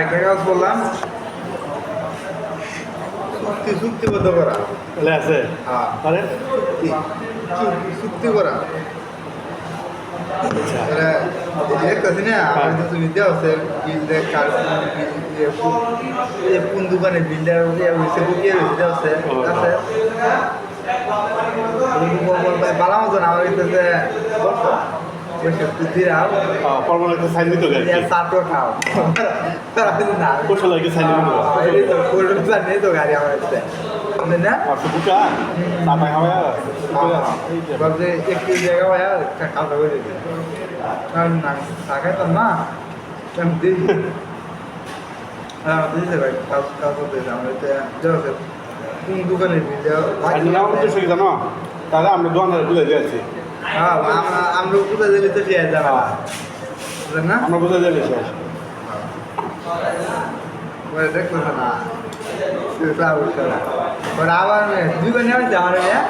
আরেকটা কাজ বললাম চুক্তি চুক্তিবদ্ধ করা। তাহলে আছে। হ্যাঁ। চুক্তি চুক্তি করা। তাহলে দেখতেছি না আমার তো সুবিধা আছে। বিল দেখ কার কোন দোকানে বিলটা হয়েছে বুকিয়ে রয়েছে আছে। আছে? বালা মতন আমার একটা সাইন দিতে গেছে চাটো খাও। না কোশাল লাগে সাইন দিতে এই তো কোলটা নেই তো গাড়ি আমার কাছে না? আর তো বুকা তাপা হাওয়া ভাবছে একটু জায়গা কালটা করে দিবে। কারণ না থাকাইতাম না। আমি দিই। হ্যাঁ দিতে ভাই কাজ কাজ করতে আমরা যাচ্ছে কোন দোকানে না জানো? তাহলে আমরা দোকানে বুঝে দিয়েছি হ্যাঁ আমরা কোথায় দিলে তো সে যাবে। না? আমরা দিয়েছি শেষ। ওই দেখতেছে না। আবার দুইবার নেওয়া আমার মেয়ে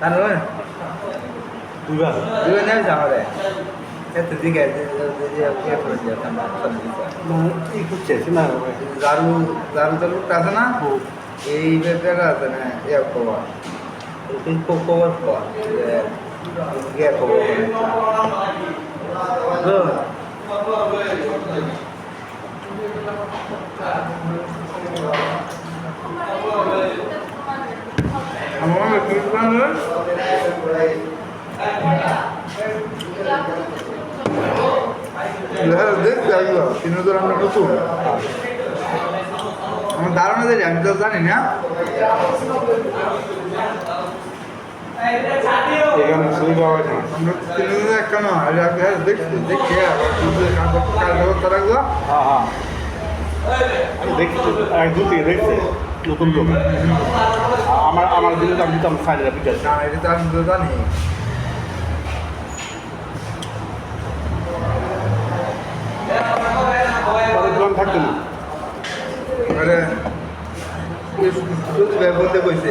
তার নয় দুইবার। দুইবার নেওয়া হচ্ছে আমার এত দিকে এই করছে? না দারু দারু লোকটা আছে না? এই ব্যাপারটা আছে না ইয়ে কবা এই কবার কবা ইয়ে কবা আমার কি করে দেখতে আসব তিন হাজার আমরা নতুন আমার ধারণা যে আমি তো জানি না এখানে শুরু করা হয় আমরা দেখছি দেখে আবার কাজ ব্যবস্থা রাখব হ্যাঁ হ্যাঁ। দেখছি এক দু থেকে দেখছি নতুন লোক আমার আমার দিলে আমি দিতাম সাইডে পিঠে না এটা তো আমি জানি থাকতো না। এবারে বলতে কইছে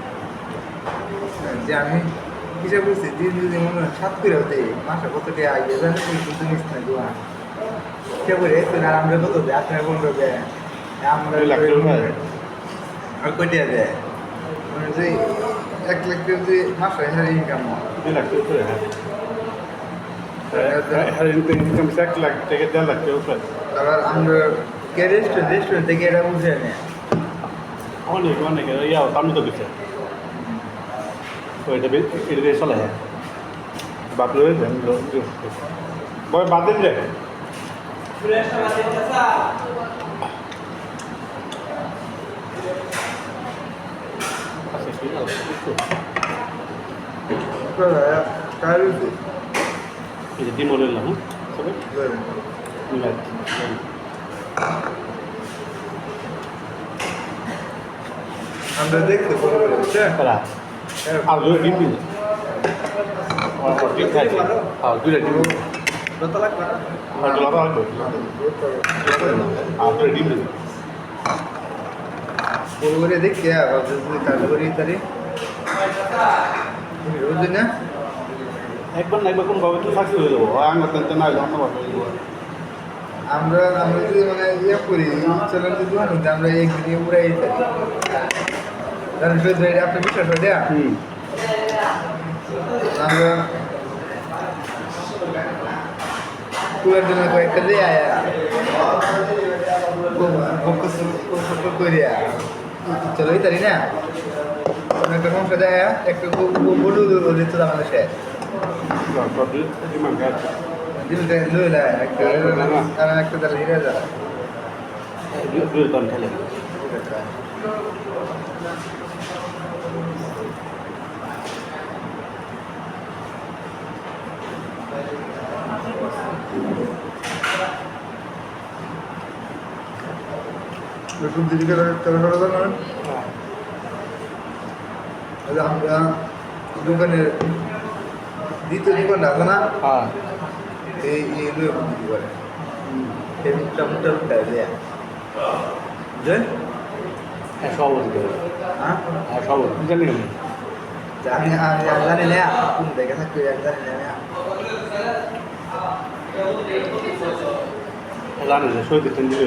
যে আমি হিসাব করছি দিন যদি মনে হয় সাত করে হতে মাসে কত টাকা আগে জানে তুই কিন্তু নিস না দোয়া সে বলে তুই আর আমরা কত দেয়? আপনার পনেরো দেয়। আমরা। আর কই দেয়। মানে যে এক লাখ টাকা যদি মাসে হ্যাঁ ইনকাম হয়। দুই লাখ টাকা করে হ্যাঁ। হ্যাঁ ইনকাম এক লাখ থেকে দেড় লাখ টাকা উপরে। আবার আমরা কে রেস্টুরেন্ট রেস্টুরেন্ট থেকে এটা বুঝে নেয়। অনেক অনেক ইয়া তো দিচ্ছে তো এটা এটা দিয়ে চলে হ্যাঁ বাপরে বয় বাদ দিন রে আচ্ছা ঠিক আছে কার এই যে ডিম হ্যাঁ? আমরা দেখতে পারব আর দুটো ডিম দিন ডিম খাই আর দুটো ডিম কত লাগবে না আর দুটো লাগবে আর দুটো ডিম দিন পুরোপুরি দেখি আবার যদি কাজ করি তারি রোজ না? একবার না একবার কোনোভাবে তো সাকসেস হয়ে যাব। আঙুর না হলে অন্যভাবে আমরা আমরা যদি মানে ইয়ে করি চ্যানেল যদি আমরা একদিনে উড়াই থাকি কারণ শুধু এটা আপনি বিশ্বাস হয় দেয়া। আমরা কুয়ার জন্য কয়েকটা দিয়ে আয়া করিয়া চলো তারি না। একটা সমস্যা দেয় একটা বলু দিতে আমাদের শেষ লইলা একটা একটা তাহলে হিরে যা খেলে সবজি বিক্রি চলাচল করেন হ্যাঁ। তাহলে আমরা দোকানের দ্বিতীয় দোকানটা আছে না? হ্যাঁ। এই এইগুলো বিক্রি করে। এই মুখটা মুখটা মুখটা দেয়া বুঝলেন হ্যাঁ সভাপতি করে হ্যাঁ? হ্যাঁ সভাপতি জানি আমি আমি আমি জানি না। কোন দেখে থাকবে জানি না জানি যে শহীদ দিলে